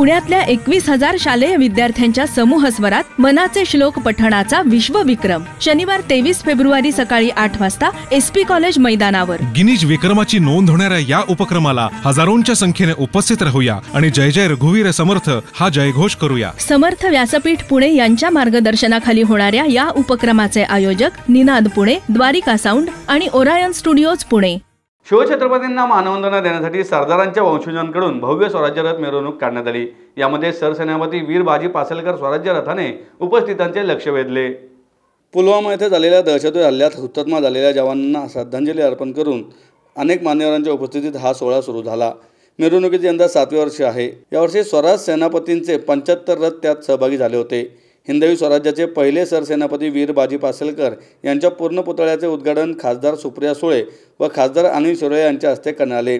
पुण्यातल्या एकवीस हजार शालेय विद्यार्थ्यांच्या समूह स्वरात मनाचे श्लोक पठणाचा विश्वविक्रम. शनिवार तेवीस फेब्रुवारी सकाळी आठ वाजता एसपी कॉलेज मैदानावर. गिनीज विक्रमाची नोंद होणाऱ्या या उपक्रमाला हजारोंच्या संख्येने उपस्थित राहूया आणि जय जय रघुवीर समर्थ हा जयघोष करूया. समर्थ व्यासपीठ पुणे यांच्या मार्गदर्शनाखाली होणाऱ्या या उपक्रमाचे आयोजक निनाद पुणे द्वारिका साऊंड आणि ओरायन स्टुडिओज पुणे. शिवछत्रपतींना मानवंदना देण्यासाठी सरदारांच्या वंशजांकडून भव्य स्वराज्य रथ मिरवणूक काढण्यात आली. यामध्ये सरसेनापती वीर बाजी पासलकर स्वराज्य रथाने उपस्थितांचे लक्ष वेधले. पुलवामा येथे झालेल्या दहशतवादी हल्ल्यात हुतात्मा झालेल्या जवानांना श्रद्धांजली अर्पण करून अनेक मान्यवरांच्या उपस्थितीत हा सोहळा सुरू झाला. मिरवणुकीचे यंदा सातवे वर्ष आहे. यावर्षी स्वराज सेनापतींचे पंच्याहत्तर रथ त्यात सहभागी झाले होते. हिंदवी स्वराज्याचे पहिले सरसेनापती वीर बाजी पासलकर यांच्या पूर्ण पुतळ्याचे उद्घाटन खासदार सुप्रिया सुळे व खासदार अनिल शिरोळे यांच्या हस्ते करण्यात आले.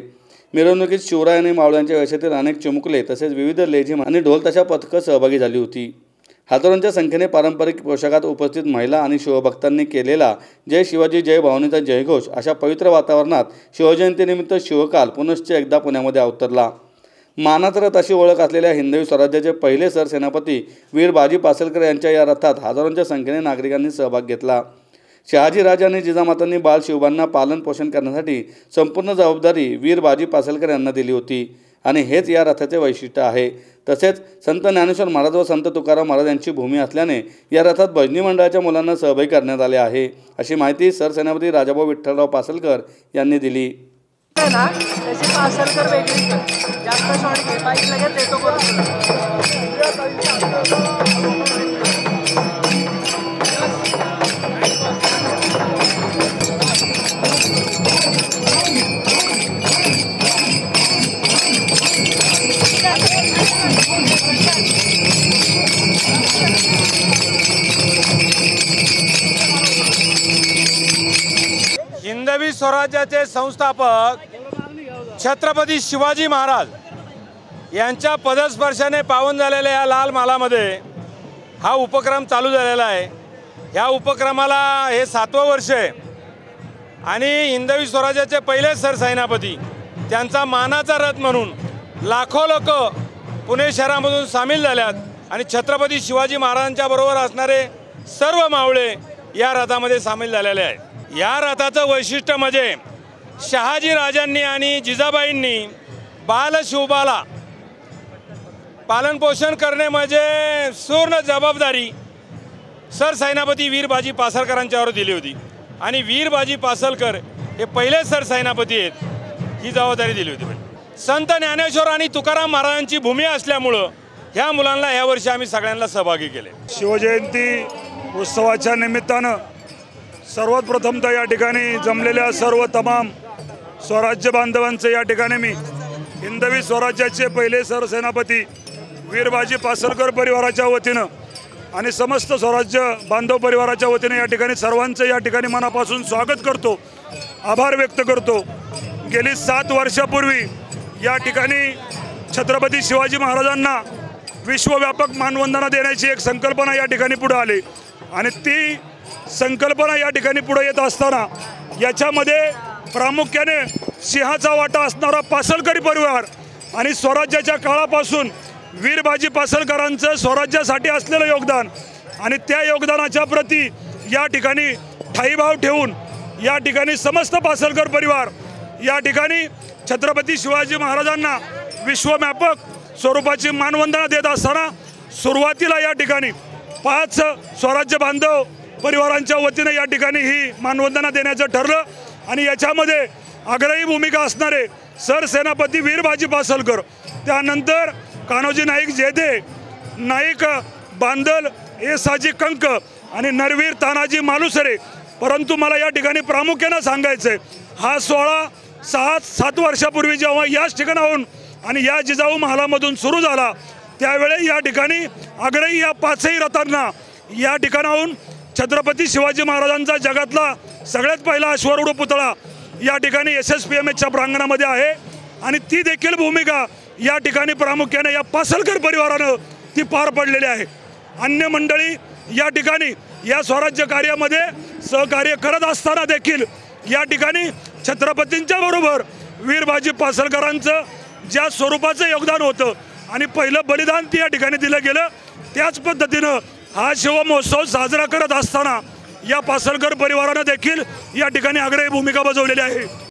मिरवणुकीत शिवराय आणि मावळ्यांच्या वेशातील अनेक चिमुकले तसेच विविध लेझिम आणि ढोल तशा पथकं सहभागी झाली होती. हजारोंच्या संख्येने पारंपरिक पोशाखात उपस्थित महिला आणि शिवभक्तांनी केलेला जय शिवाजी जय भावनेचा जयघोष अशा पवित्र वातावरणात शिवजयंतीनिमित्त शिवकाल पुनश्च एकदा पुण्यामध्ये अवतरला. मानाचा अशी ओळख असलेल्या हिंदवी स्वराज्याचे पहिले सरसेनापती वीर बाजी पासलकर यांच्या या रथात हजारोंच्या संख्येने नागरिकांनी सहभाग घेतला. शहाजीराज आणि जिजामातांनी बाल शिवबांना पालन पोषण करण्यासाठी संपूर्ण जबाबदारी वीर बाजी पासलकर यांना दिली होती आणि हेच या रथाचे वैशिष्ट्य आहे. तसेच संत ज्ञानेश्वर महाराज व संत तुकाराम महाराज यांची भूमी असल्याने या रथात भजनी मंडळाच्या मुलांना सहभागी करण्यात आले आहे अशी माहिती सरसेनापती राजाभाऊ विठ्ठलराव पासलकर यांनी दिली. आहे ना त्याची पासलकर वेगळी कर जास्त शॉर्ट घे. बाईक लगेच देतो करून हिंदवी स्वराज्याचे संस्थापक छत्रपती शिवाजी महाराज यांच्या पदस्पर्शाने पावन झालेल्या या लाल मालामध्ये हा उपक्रम चालू झालेला आहे. ह्या उपक्रमाला हे सातवं वर्ष आहे. आणि हिंदवी स्वराज्याचे पहिले सरसेनापती त्यांचा मानाचा रथ म्हणून लाखो लोक पुणे शहरामधून सामील झाल्यात आणि छत्रपती शिवाजी महाराजांच्या बरोबर असणारे सर्व मावळे या रथामध्ये सामील झालेले आहेत. या रथाचं वैशिष्ट्य म्हणजे शहाजी राजांनी आणि जिजाबाईंनी बाल पालनपोषण करणे म्हणजे पूर्ण जबाबदारी सरसेनापती वीरबाजी पासलकरांच्यावर दिली होती. आणि वीरबाजी पासलकर हे पहिले सरसेनापती आहेत ही जबाबदारी दिली होती. संत ज्ञानेश्वर आणि तुकाराम महाराजांची भूमी असल्यामुळं ह्या मुलांना यावर्षी आम्ही सगळ्यांना सहभागी केले. शिवजयंती उत्सवाच्या निमित्तानं सर्वात प्रथमतः या ठिकाणी जमलेल्या सर्व तमाम स्वराज्य बांधवांचं या ठिकाणी मी हिंदवी स्वराज्याचे पहिले सरसेनापती वीरबाजी पासलकर परिवाराच्या वतीनं आणि समस्त स्वराज्य बांधव परिवाराच्या वतीनं या ठिकाणी सर्वांचं या ठिकाणी मनापासून स्वागत करतो आभार व्यक्त करतो. गेली सात वर्षापूर्वी या ठिकाणी छत्रपती शिवाजी महाराजांना विश्वव्यापक मानवंदना देण्याची एक संकल्पना या ठिकाणी पुढं आली आणि ती संकल्पना या ठिकाणी पुढे येत असताना याच्यामध्ये प्रामुख्याने सिंहाचा वाटा असणारा पासलकरी परिवार आणि स्वराज्याच्या काळापासून वीरबाजी पासलकरांचं स्वराज्यासाठी असलेलं योगदान आणि त्या योगदानाच्या प्रती या ठिकाणी ठाईभाव ठेवून या ठिकाणी समस्त पासलकर परिवार या ठिकाणी छत्रपती शिवाजी महाराजांना विश्वव्यापक स्वरूपाची मानवंदना देत असताना सुरुवातीला या ठिकाणी पाच स्वराज्य बांधव परिवारांच्या वतीनं या ठिकाणी ही मानवंदना देण्याचं ठरलं आणि याच्यामध्ये आग्रही भूमिका असणारे सरसेनापती वीरबाजी पासलकर त्यानंतर कान्होजी नाईक जेधे नाईक बांदल ए साजी कंक आणि नरवीर तानाजी मालुसरे. परंतु मला या ठिकाणी प्रामुख्यानं सांगायचं आहे हा सोहळा सहा सात वर्षापूर्वी जेव्हा याच ठिकाणाहून आणि या जिजाऊ महालामधून सुरू झाला त्यावेळी या ठिकाणी आग्रही या पाचही रथांना या ठिकाणाहून छत्रपती शिवाजी महाराजांचा जगातला सगळ्यात पहिला अश्वरूढ पुतळा या ठिकाणी एस एस पी एम एचच्या प्रांगणामध्ये आहे. आणि ती देखील भूमिका या ठिकाणी प्रामुख्याने या पासलकर परिवारानं ती पार पडलेली आहे. अन्य मंडळी या ठिकाणी या स्वराज्य कार्यामध्ये सहकार्य करत असताना देखील या ठिकाणी छत्रपतींच्या बरोबर वीरबाजी पासलकरांचं ज्या स्वरूपाचं योगदान होतं आणि पहिलं बलिदान ते या ठिकाणी दिलं गेलं त्याच पद्धतीनं हा शिवमहोत्सव साजरा करत असताना या पासलकर परिवारानं देखील या ठिकाणी आग्रही भूमिका बजावलेली आहे.